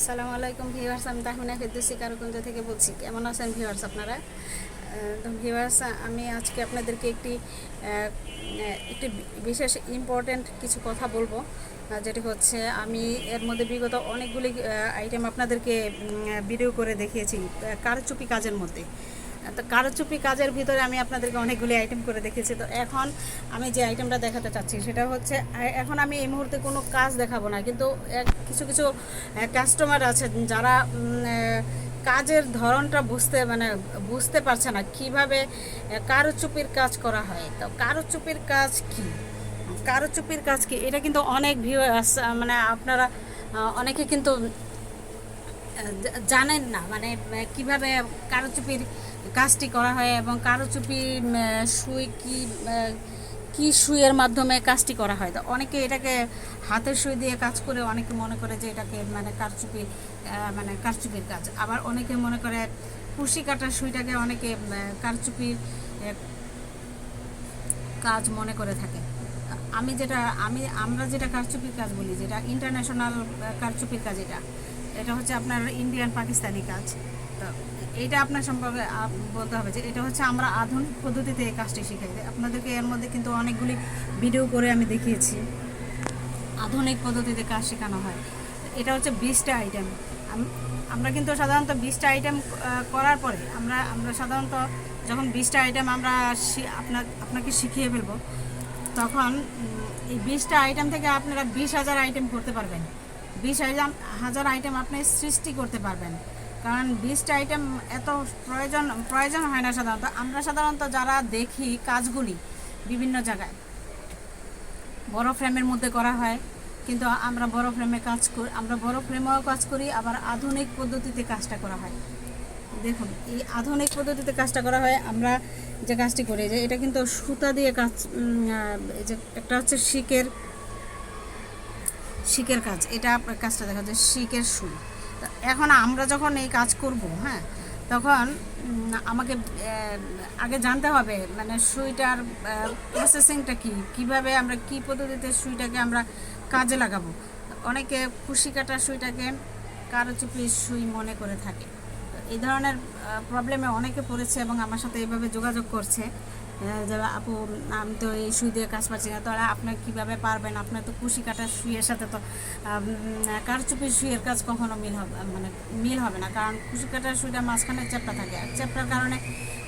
আসসালামু আলাইকুম ভিউয়ার্স, আমি তাহমিনা ফেদুসি কারুকুঞ্জ থেকে বলছি। কেমন আছেন ভিউয়ার্স আপনারা? তো ভিউয়ার্স, আমি আজকে আপনাদেরকে একটি একটি বিশেষ ইম্পর্ট্যান্ট কিছু কথা বলব যেটি হচ্ছে আমি এর মধ্যে বিগত অনেকগুলি আইটেম আপনাদেরকে ভিডিও করে দেখিয়েছি কারচুপি কাজের মধ্যে। তো কারচুপি কাজের ভিতরে আমি আপনাদেরকে অনেকগুলি আইটেম করে দেখেছি তো এখন আমি যে আইটেমটা দেখাতে চাচ্ছি, সেটা হচ্ছে, এখন আমি এই মুহূর্তে কোনো কাজ দেখাবো না, কিন্তু কিছু কিছু কাস্টমার আছে যারা কাজের ধরনটা বুঝতে মানে বুঝতে পারছে না কীভাবে কারুচুপির কাজ করা হয়। তো কারুচুপির কাজ কি? কারুচুপির কাজ কি? এটা কিন্তু অনেক ভিউ মানে আপনারা অনেকে কিন্তু জানেন না মানে কীভাবে কারুচুপির কাজটি করা হয় এবং কারুচুপি সুই কি কি সুইয়ের মাধ্যমে কাজটি করা হয়। তো অনেকে এটাকে হাতের সুই দিয়ে কাজ করে, অনেকে মনে করে যে এটাকে মানে কারচুপি মানে কারচুপির কাজ। আবার অনেকে মনে করে কুশি কাটার সুইটাকে অনেকে কারচুপির কাজ মনে করে থাকে। আমি যেটা, আমি, আমরা যেটা কারচুপির কাজ বলি, যেটা ইন্টারন্যাশনাল কারচুপির কাজ এটা এটা হচ্ছে আপনার ইন্ডিয়ান পাকিস্তানি কাজ। তো এইটা আপনার সম্পর্কে বলতে হবে যে এটা হচ্ছে আমরা আধুনিক পদ্ধতিতে এই কাজটি শিখাই। আপনাদেরকে এর মধ্যে কিন্তু অনেকগুলি ভিডিও করে আমি দেখিয়েছি। আধুনিক পদ্ধতিতে কাজ শেখানো হয়। এটা হচ্ছে বিশটা আইটেম আমরা কিন্তু সাধারণত বিশটা আইটেম করার পরে আমরা আমরা সাধারণত যখন বিশটা আইটেম আমরা আপনার, আপনাকে শিখিয়ে ফেলব, তখন এই বিশটা আইটেম থেকে আপনারা বিশ হাজার আইটেম করতে পারবেন। বিশ হাজার হাজার আইটেম আপনি সৃষ্টি করতে পারবেন। কারণ বিশটা আইটেম এত প্রয়োজন প্রয়োজন হয় না সাধারণত। আমরা সাধারণত যারা দেখি কাজগুলি বিভিন্ন জায়গায়, বড় ফ্রেমের মধ্যে করা হয়। কিন্তু আমরা বড় ফ্রেমে কাজ করি, আমরা বড় ফ্রেমেও কাজ করি, আবার আধুনিক পদ্ধতিতে কাজটা করা হয়। দেখুন, এই আধুনিক পদ্ধতিতে কাজটা করা হয়, আমরা যে কাজটি করি, যে এটা কিন্তু সুতা দিয়ে কাজ যে একটা হচ্ছে শিকের শিকের কাজ, এটা কাজটা দেখা যায়, শিকের সুই এখন আমরা যখন এই কাজ করব হ্যাঁ তখন আমাকে আগে জানতে হবে মানে সুইটার প্রসেসিংটা কি? কীভাবে আমরা, কি পদ্ধতিতে সুইটাকে আমরা কাজে লাগাবো? অনেকে খুশি কাটা সুইটাকে কারও কারোচুপি সুই মনে করে থাকে। এই ধরনের প্রবলেমে অনেকে পড়েছে এবং আমার সাথে এইভাবে যোগাযোগ করছে। আপু, আমি, তো এই সুই দিয়ে কাজ পাচ্ছি না তাহলে আপনার কীভাবে পারবেন? আপনার তো কুশি কাটার সুইয়ের সাথে তো কারচুপির সুইয়ের কাজ কখনো মিল হবে মানে মিল হবে না, কারণ কুশি কাটার সুইটা মাঝখানে চ্যাপটা থাকে। আর চ্যাপটার কারণে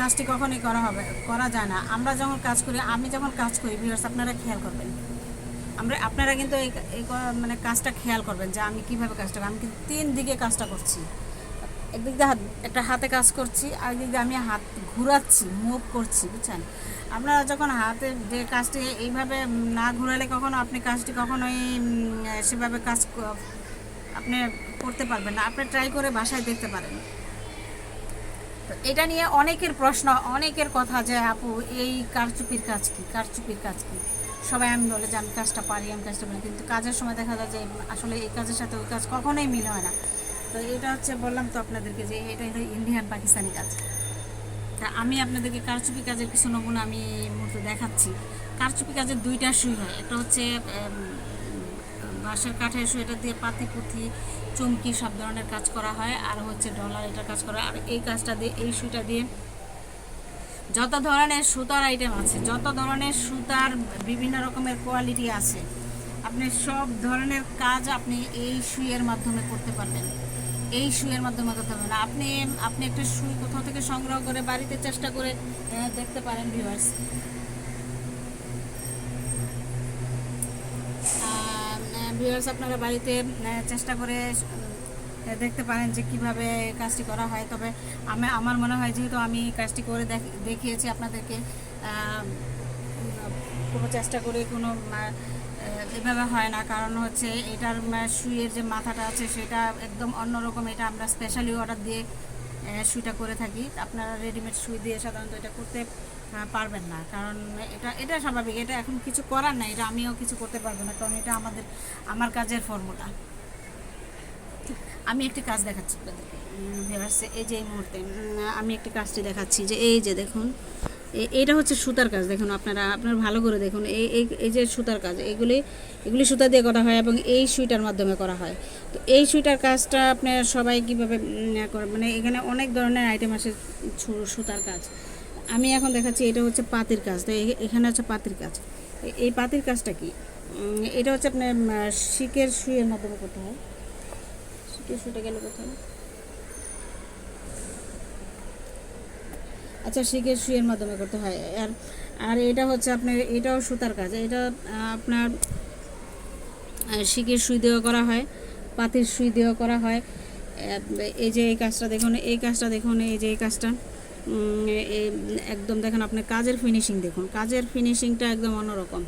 কাজটি কখনোই করা হবে, করা যায় না। আমরা যখন কাজ করি, আমি যখন কাজ করি ভিউয়ার্স আপনারা খেয়াল করবেন। আমরা, আপনারা কিন্তু এই মানে কাজটা খেয়াল করবেন যে আমি কীভাবে কাজটা। আমি কিন্তু তিন দিকে কাজটা করছি। একদিক দিয়ে হাত একটা হাতে কাজ করছি, আর একদিক দিয়ে আমি হাত ঘুরাচ্ছি মুভ করছি, বুঝছেন? আপনারা যখন হাতে যে কাজটি এইভাবে না ঘুরালে কখনো আপনি কাজটি কখনোই সেভাবে কাজ আপনি করতে পারবেন না। আপনি ট্রাই করে বাসায় দেখতে পারেন। এটা নিয়ে অনেকের প্রশ্ন, অনেকের কথা যে, আপু, এই কারচুপির কাজ কি? কারচুপির কাজ কি? সবাই আমি বলে যে, আমি কাজটা পারি, আমি কাজটা পারি। কিন্তু কাজের সময় দেখা যায় যে, আসলে এই কাজের সাথে ওই কাজ কখনোই মিল হয় না। তো এটা হচ্ছে বললাম তো আপনাদেরকে যে এটা হলো ইন্ডিয়ান পাকিস্তানি কাজ। তা আমি আপনাদেরকে কারচুপি কাজের কিছু নমুনা আমি মুহূর্তে দেখাচ্ছি। কারচুপি কাজের দুইটা সুই হয়। একটা হচ্ছে বাঁশের কাঠের সুই, এটা দিয়ে পাতি, পুঁথি, চুমকি সব ধরনের কাজ করা হয়। আর হচ্ছে ডলার এটা কাজ করা। আর এই কাজটা দিয়ে, এই সুইটা দিয়ে যত ধরনের সুতার আইটেম আছে, যত ধরনের সুতার বিভিন্ন রকমের কোয়ালিটি আছে, আপনি সব ধরনের কাজ আপনি এই সুইয়ের মাধ্যমে করতে পারবেন। এই সুইয়ের মাধ্যমে করতে পারবেন আপনি আপনি একটা সুই কোথাও থেকে সংগ্রহ করে বাড়িতে চেষ্টা করে দেখতে পারেন ভিউয়ার্স ভিউয়ার্স আপনারা বাড়িতে চেষ্টা করে দেখতে পারেন যে কীভাবে কাজটি করা হয়। তবে আমি, আমার মনে হয় যেহেতু আমি কাজটি করে দেখ- দেখিয়েছি আপনাদেরকে কোনো চেষ্টা করে কোনো এভাবে হয় না। কারণ হচ্ছে এটার সুইয়ের যে মাথাটা আছে সেটা একদম অন্যরকম। এটা আমরা স্পেশালি অর্ডার দিয়ে সুইটা করে থাকি। আপনারা রেডিমেড শুই দিয়ে সাধারণত এটা করতে পারবেন না। কারণ এটা এটা স্বাভাবিক। এটা এখন কিছু করার নাই। এটা আমিও কিছু করতে পারব না। কারণ এটা আমাদের, আমার কাজের ফর্মুলা আমি একটি কাজ দেখাচ্ছি আপনাদেরকে। এই যে এই মুহূর্তে আমি একটি কাজটি দেখাচ্ছি যে, এই যে দেখুন এ- এইটা হচ্ছে সুতার কাজ, দেখুন আপনারা আপনারা ভালো করে দেখুন, এই এই যে সুতার কাজ, এগুলি এগুলি সুতা দিয়ে করা হয় এবং এই সুইটার মাধ্যমে করা হয়। তো এই সুইটার কাজটা আপনার সবাই কীভাবে করে মানে এখানে অনেক ধরনের আইটেম আছে সুতার কাজ। আমি এখন দেখাচ্ছি, এটা হচ্ছে পাতির কাজ, তো এখানে হচ্ছে পাতির কাজ। এই পাতির কাজটা কি? এটা হচ্ছে আপনার শিকের সুইয়ের মাধ্যমে করতে হয়। শিকের সুইটা গেলে কোথায় আচ্ছা শিখের সুইয়ের মাধ্যমে করতে হয়। আর আর এটা হচ্ছে আপনার, এটাও সুতার কাজ। এটা, আপনার শিকের সুই দেওয়া করা হয় পাতির সুই দেওয়া করা হয়। এই যে এই কাজটা দেখুন, এই কাজটা দেখুন, এই যে এই কাজটা একদম দেখেন আপনি কাজের ফিনিশিং দেখুন। কাজের ফিনিশিংটা একদম অন্যরকম।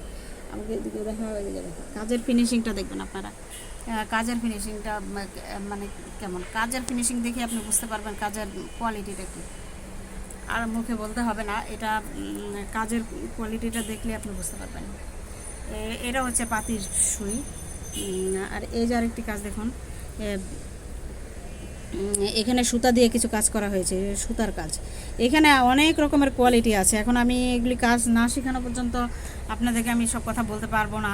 আমাকে এদিকে দেখা এদিকে দেখা কাজের ফিনিশিংটা দেখবেন আপনারা। কাজের ফিনিশিংটা মানে কেমন? কাজের ফিনিশিং দেখে আপনি বুঝতে পারবেন কাজের কোয়ালিটিটা কী। আর মুখে বলতে হবে না, এটা কাজের কোয়ালিটিটা দেখলে আপনি বুঝতে পারবেন। এটা হচ্ছে পাতির সুই। আর এই যে আরেকটি কাজ দেখুন এখানে সুতা দিয়ে কিছু কাজ করা হয়েছে, সুতার কাজ। এখানে অনেক রকমের কোয়ালিটি আছে। এখন আমি এগুলি কাজ না শেখানো পর্যন্ত আপনাদেরকে আমি সব কথা বলতে পারব না।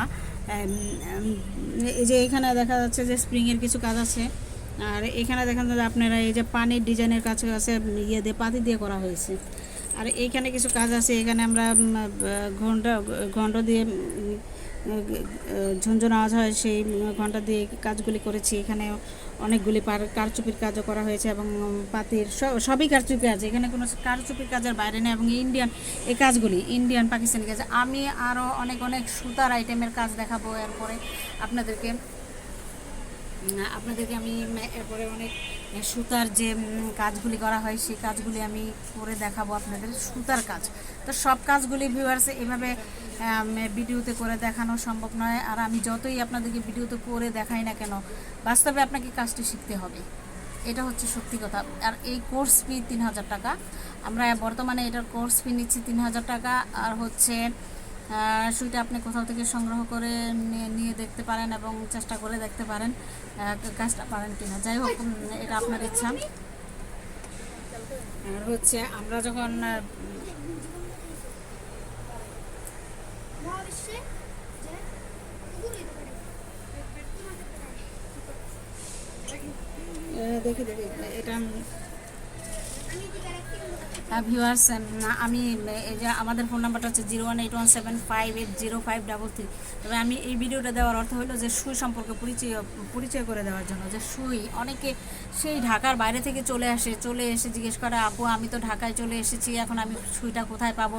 এই যে এখানে দেখা যাচ্ছে যে স্প্রিংয়ের কিছু কাজ আছে। আর এখানে দেখেন যে আপনারা এই যে পানির ডিজাইনের কাজ আছে ইয়ে দিয়ে পাতি দিয়ে করা হয়েছে। আর এইখানে কিছু কাজ আছে এখানে আমরা আহ, ঘন্ট দিয়ে ঝুনঝুন আওয়াজ হয় সেই ঘণ্টা দিয়ে কাজগুলি করেছি। এখানে অনেকগুলি পার কারচুপির কাজও করা হয়েছে এবং পাতির সব- সবই কারচুপি কাজ এখানে কোনো কারচুপির কাজের বাইরে নেই এবং ইন্ডিয়ান এই কাজগুলি ইন্ডিয়ান পাকিস্তানি কাজ। আমি আরও অনেক অনেক সুতার আইটেমের কাজ দেখাবো এরপরে আপনাদেরকে। আপনাদেরকে আমি এরপরে অনেক সুতার যে কাজগুলি করা হয়, সেই কাজগুলি আমি করে দেখাবো আপনাদের, সুতার কাজ। তো সব কাজগুলি ভিউয়ার্স এভাবে ভিডিওতে করে দেখানো সম্ভব নয়। আর আমি যতই আপনাদেরকে ভিডিওতে করে দেখাই না কেন, বাস্তবে আপনাকে কাজটি শিখতে হবে। এটা হচ্ছে সত্যি কথা। আর এই কোর্স ফি তিন হাজার টাকা। আমরা বর্তমানে এটার কোর্স ফি নিচ্ছি তিন হাজার টাকা। আর হচ্ছে সুইটা আপনি কোথাও থেকে সংগ্রহ করে নিয়ে দেখতে পারেন এবং চেষ্টা করে দেখতে পারেন কাজটা পারেন কিনা। যাই হোক এটা আপনার ইচ্ছা। আর হচ্ছে, আমরা যখন দেখি দেখি, এটা ভিউয়ার্স আমি এই যে আমাদের ফোন নাম্বারটা হচ্ছে zero one eight one seven five eight zero five double three তবে আমি এই ভিডিওটা দেওয়ার অর্থ হলো যে সুই সম্পর্কে পরিচয় পরিচয় করে দেওয়ার জন্য, যে সুই, অনেকে সেই ঢাকার বাইরে থেকে চলে আসে, চলে এসে জিজ্ঞেস করে, আপু, আমি তো ঢাকায় চলে এসেছি, এখন আমি সুইটা কোথায় পাবো?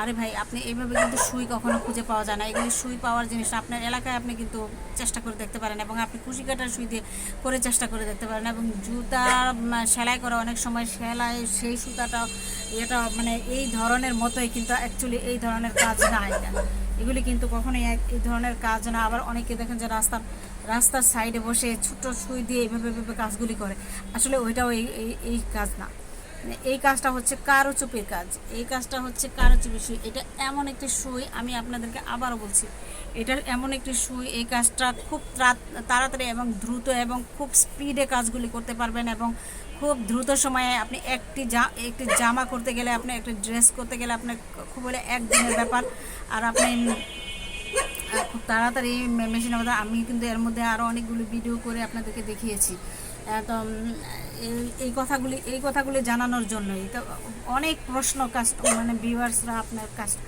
আরে ভাই, আপনি এইভাবে কিন্তু সুই কখনো খুঁজে পাওয়া যায় না। এগুলি সুই পাওয়ার জিনিস আপনার এলাকায় আপনি কিন্তু চেষ্টা করে দেখতে পারেন এবং আপনি কুশি কাটার সুই দিয়ে করে চেষ্টা করে দেখতে পারেন এবং জুতা সেলাই করা অনেক সময়, সেলাই, সেই সুতাটা এটা মানে এই ধরনের মতোই কিন্তু অ্যাকচুয়ালি এই ধরনের কাজ না এটা এগুলি কিন্তু কখনোই এই ধরনের কাজ না। আবার অনেকে দেখেন যে রাস্তার রাস্তার সাইডে বসে ছোট সুই দিয়ে এইভাবে এইভাবে কাজগুলি করে। আসলে ওইটাও এই এই- কাজ না। এই কাজটা হচ্ছে কারুচুপির কাজ। এই কাজটা হচ্ছে কারুচুপির সুই। এটা এমন একটি সুই, আমি আপনাদেরকে আবারও বলছি। এটার এমন একটি সুই, এই কাজটা খুব তাড়াতাড়ি এবং দ্রুত এবং খুব স্পিডে কাজগুলি করতে পারবেন এবং খুব দ্রুত সময়ে আপনি একটি জা, একটি জামা করতে গেলে আপনি, একটি ড্রেস করতে গেলে আপনার খুব হলে একদিনের ব্যাপার। আর আপনি খুব তাড়াতাড়ি মে- মেশিনের আমি কিন্তু এর মধ্যে আরও অনেকগুলো ভিডিও করে আপনাদেরকে দেখিয়েছি। তো এই- কথাগুলি, এই কথাগুলি জানানোর জন্যই। তো অনেক প্রশ্ন কাস্ট মানে ভিউয়ার্সরা আপনার কাস্ট,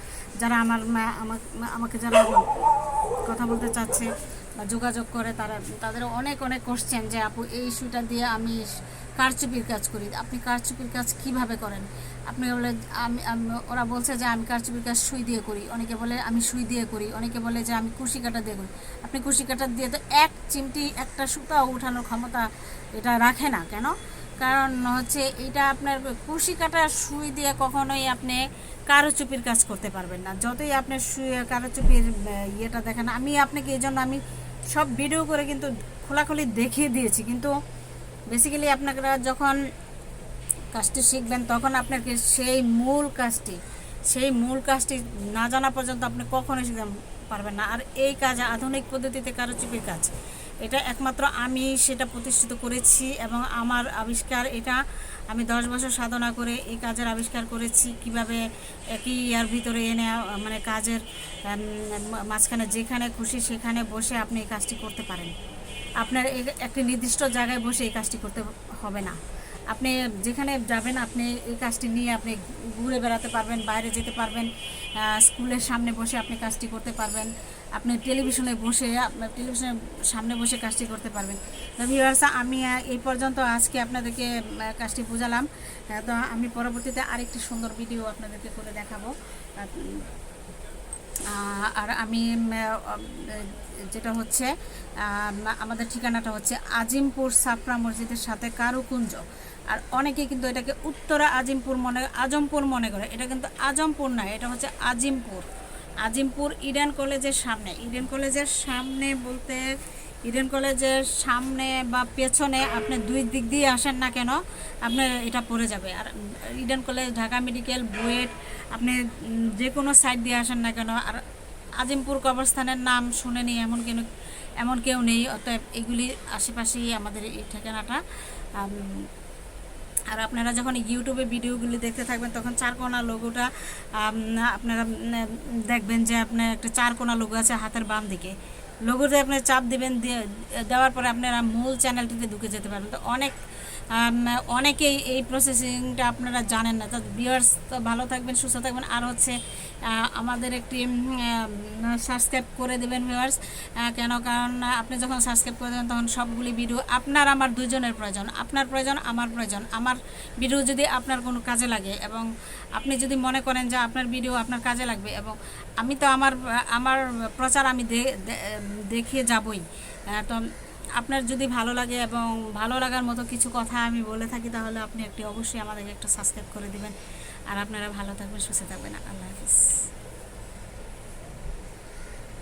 যারা আমার আমাকে যারা কথা বলতে চাচ্ছে বা যোগাযোগ করে তারা তাদের অনেক অনেক কোশ্চেন যে আপু এই ইস্যুটা দিয়ে আমি কারচুপির কাজ করি। আপনি কারচুপির কাজ কীভাবে করেন? আপনি বলে আমি ওরা বলছে যে আমি কারচুপির কাজ সুই দিয়ে করি। অনেকে বলে আমি সুই দিয়ে করি। অনেকে বলে যে আমি কুশি কাটা দিয়ে করি। আপনি কুশি কাটা দিয়ে তো এক চিমটি একটা সুতাও উঠানোর ক্ষমতা এটা রাখে না কেন? কারণ হচ্ছে এটা আপনার কুশি কাটা সুই দিয়ে কখনোই আপনি কারুচুপির কাজ করতে পারবেন না। যতই আপনি সুই কারুচুপির আহ, ইয়েটা দেখেন আমি আপনাকে এই জন্য আমি সব ভিডিও করে কিন্তু খোলাখুলি দেখিয়ে দিয়েছি। কিন্তু বেসিক্যালি আপনারা যখন কাজটি শিখবেন, তখন আপনাকে সেই মূল কাজটি, সেই মূল কাজটি না জানা পর্যন্ত আপনি কখনোই শিখতে পারবেন না। আর এই কাজ আধুনিক পদ্ধতিতে কারও কারুচুপির কাজ। এটা একমাত্র আমি সেটা প্রতিষ্ঠিত করেছি এবং আমার আবিষ্কার এটা আমি দশ বছর সাধনা করে এই কাজের আবিষ্কার করেছি, কীভাবে একই ইয়ার ভিতরে এনে মানে কাজের মাঝখানে যেখানে খুশি সেখানে বসে আপনি এই কাজটি করতে পারেন। আপনার একটি নির্দিষ্ট জায়গায় বসে এই কাজটি করতে হবে না। আপনি যেখানে যাবেন, আপনি এই কাজটি নিয়ে আপনি ঘুরে বেড়াতে পারবেন, বাইরে যেতে পারবেন স্কুলের সামনে বসে আপনি কাজটি করতে পারবেন, আপনি টেলিভিশনে বসে টেলিভিশনের সামনে বসে কাজটি করতে পারবেন। তো ভিউয়ার্স আমি এই পর্যন্ত আজকে আপনাদেরকে কাজটি বোঝালাম। তো আমি পরবর্তীতে আরেকটি সুন্দর ভিডিও আপনাদেরকে করে দেখাবো। আর আমি যেটা হচ্ছে আমাদের ঠিকানাটা হচ্ছে আজিমপুর সাফরা মসজিদের সাথে কারুকুঞ্জ। আর অনেকে কিন্তু এটাকে উত্তরা আজিমপুর মনে, আজমপুর মনে করে। এটা কিন্তু আজমপুর না, এটা হচ্ছে আজিমপুর। আজিমপুর ইডেন কলেজের সামনে। ইডেন কলেজের সামনে বলতে, ইডেন কলেজের সামনে বা পেছনে আপনি দুই দিক দিয়ে আসেন না কেন আপনার এটা পড়ে যাবে। আর Eden college, Dhaka medical, BUET, আপনি যে কোনো সাইড দিয়ে আসেন না কেন। আর আজিমপুর কবরস্থানের নাম শুনেনি এমন কেন, এমন কেউ নেই, অতএব এগুলি আশেপাশেই আমাদের এই ঠিকানাটা। আর আপনারা যখন ইউটিউবে ভিডিওগুলি দেখতে থাকবেন, তখন চারকোনা লোগোটা আপনারা দেখবেন যে আপনার একটা চারকোনা লোগো আছে হাতের বাম দিকে। লোগোতে আপনার চাপ দেবেন দেওয়ার পরে আপনারা মূল চ্যানেলটিতে ঢুকে যেতে পারবেন। তো অনেক অনেকেই এই প্রসেসিংটা আপনারা জানেন না। তো ভিউয়ার্স তো ভালো থাকবেন, সুস্থ থাকবেন। আর হচ্ছে আমাদের একটি সাবস্ক্রাইব করে দেবেন ভিউয়ার্স কেন? কারণ আপনি যখন সাবস্ক্রাইব করে দেবেন, তখন সবগুলি ভিডিও আপনার, আমার দুজনের প্রয়োজন। আপনার প্রয়োজন, আমার প্রয়োজন। আমার ভিডিও যদি আপনার কোনো কাজে লাগে এবং আপনি যদি মনে করেন যে আপনার ভিডিও আপনার কাজে লাগবে এবং আমি তো আমার আমার প্রচার আমি দেখিয়ে যাবই। তো আপনার যদি ভালো লাগে এবং ভালো লাগার মতো কিছু কথা আমি বলে থাকি, তাহলে আপনি একটি অবশ্যই আমাদেরকে একটা সাবস্ক্রাইব করে দিবেন। আর আপনারা ভালো থাকবেন, সুস্থ থাকবেন। আল্লাহ হাফিজ।